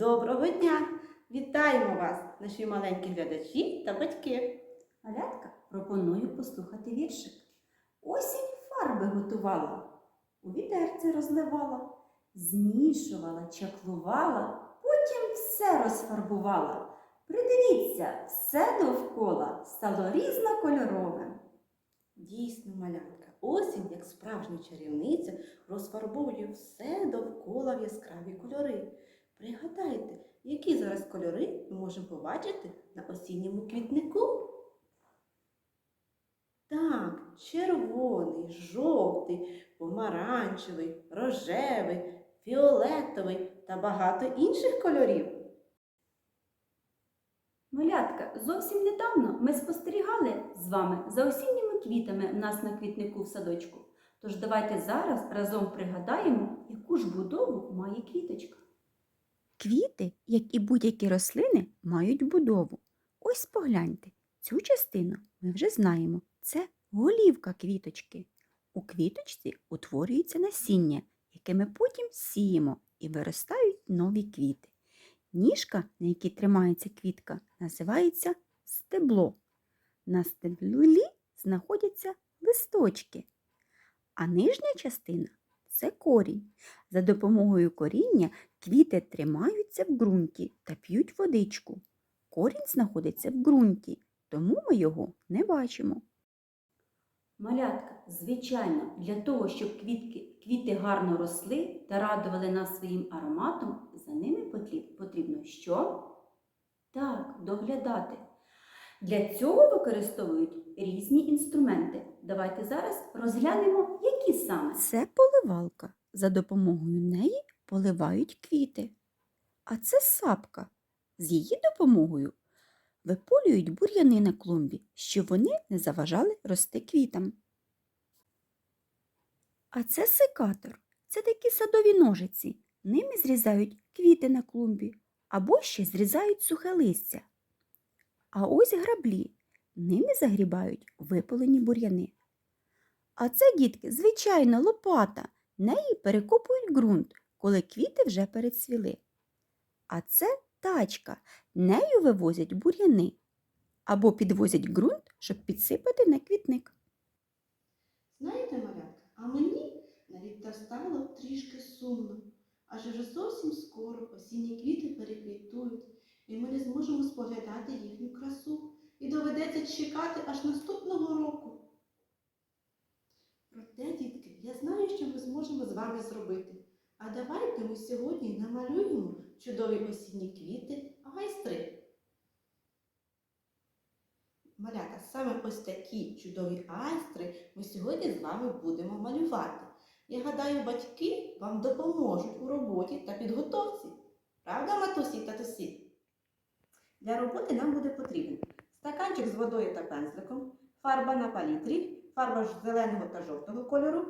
Доброго дня! Вітаємо вас, наші маленькі глядачі та батьки. Малятка, пропоную послухати віршик. Осінь фарби готувала, у відерце розливала, змішувала, чаклувала, потім все розфарбувала. Придивіться, все довкола стало різнокольоровим. Дійсно, малятка, осінь, як справжня чарівниця, розфарбовує все довкола в яскраві кольори. Пригадайте, які зараз кольори ми можемо побачити на осінньому квітнику? Так, червоний, жовтий, помаранчевий, рожевий, фіолетовий та багато інших кольорів. Малятка, зовсім недавно ми спостерігали з вами за осінніми квітами в нас на квітнику в садочку. Тож давайте зараз разом пригадаємо, яку ж будову має квіточка. Квіти, як і будь-які рослини, мають будову. Ось погляньте, цю частину ми вже знаємо. Це голівка квіточки. У квіточці утворюється насіння, яке ми потім сіємо і виростають нові квіти. Ніжка, на якій тримається квітка, називається стебло. На стеблі знаходяться листочки, а нижня частина це корінь. За допомогою коріння квіти тримаються в ґрунті та п'ють водичку. Корінь знаходиться в ґрунті, тому ми його не бачимо. Малятка, звичайно, для того, щоб квітки, квіти гарно росли та радували нас своїм ароматом, за ними потрібно що? Так, доглядати. Для цього використовують різні інструменти. Давайте зараз розглянемо, які саме. Це поливалка. За допомогою неї поливають квіти. А це сапка. З її допомогою виполюють бур'яни на клумбі, щоб вони не заважали рости квітам. А це секатор. Це такі садові ножиці. Ними зрізають квіти на клумбі або ще зрізають сухе листя. А ось граблі. Ними загрібають випалені бур'яни. А це, дітки, звичайна лопата. Неї перекопують ґрунт, коли квіти вже перецвіли. А це тачка. Нею вивозять бур'яни або підвозять ґрунт, щоб підсипати на квітник. Знаєте, малятка, а мені навіть та стало трішки сумно, адже вже зовсім скоро осінні квіти переквітують, і ми не зможемо споглядати їхню красу, і доведеться чекати аж наступного року. Проте, дітки, я знаю, що ми зможемо з вами зробити. А давайте ми сьогодні намалюємо чудові осінні квіти айстри. Малята, саме ось такі чудові айстри ми сьогодні з вами будемо малювати. Я гадаю, батьки вам допоможуть у роботі та підготовці. Правда, матусі і татусі? Для роботи нам буде потрібен стаканчик з водою та пензликом, фарба на палітрі, фарба зеленого та жовтого кольору,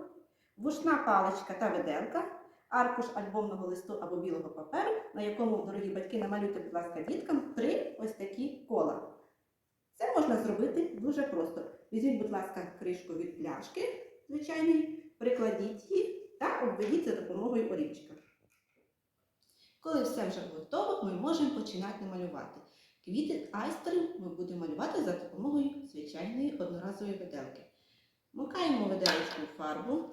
вушна паличка та виделка, аркуш альбомного листу або білого паперу, на якому, дорогі батьки, намалюйте, будь ласка, діткам три ось такі кола. Це можна зробити дуже просто. Візьміть, будь ласка, кришку від пляшки звичайної, прикладіть її та обведіть за допомогою олівчика. Коли все вже готово, ми можемо починати малювати. Квіти айстери ми будемо малювати за допомогою звичайної одноразової виделки. Макаємо виделочку фарбу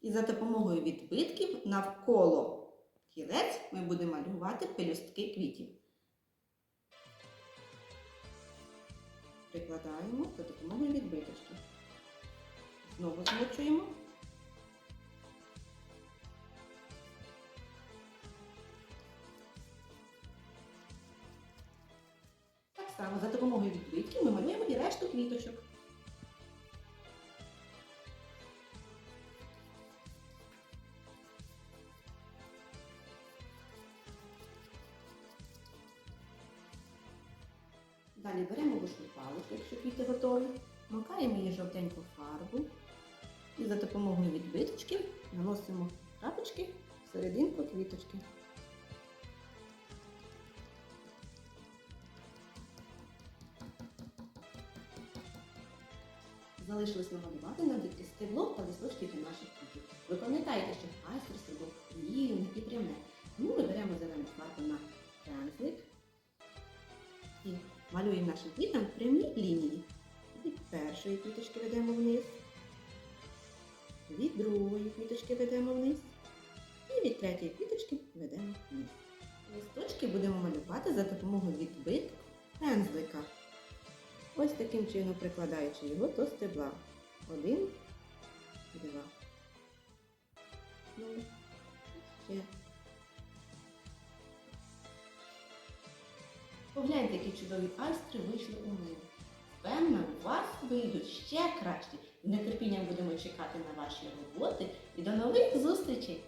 і за допомогою відбитків навколо кілець ми будемо малювати пелюстки квітів. Прикладаємо за допомогою відбиточки. Знову змочуємо. Само за допомогою відбитків ми малюємо і решту квіточок. Далі беремо вишню паличку, якщо квіти готові, макаємо її жовтеньку фарбу і за допомогою відбиточків наносимо крапочки в серединку квіточки. Залишилось намалювати на стебло та листочки для наших квітів. Ви пам'ятаєте, що айстер стебло рівне і пряме. Ну, ми беремо зелену фарбу на пензлик і малюємо нашим квітам прямі лінії. Від першої квіточки ведемо вниз, від другої квіточки ведемо вниз і від третьої квіточки ведемо вниз. Листочки будемо малювати за допомогою відбитку пензлика. Ось таким чином прикладаючи його до стебла. Один, два. Ну, ще. Погляньте, які чудові айстри вийшли у мене. Певно, у вас вийдуть ще кращі. З нетерпінням будемо чекати на ваші роботи і до нових зустрічей!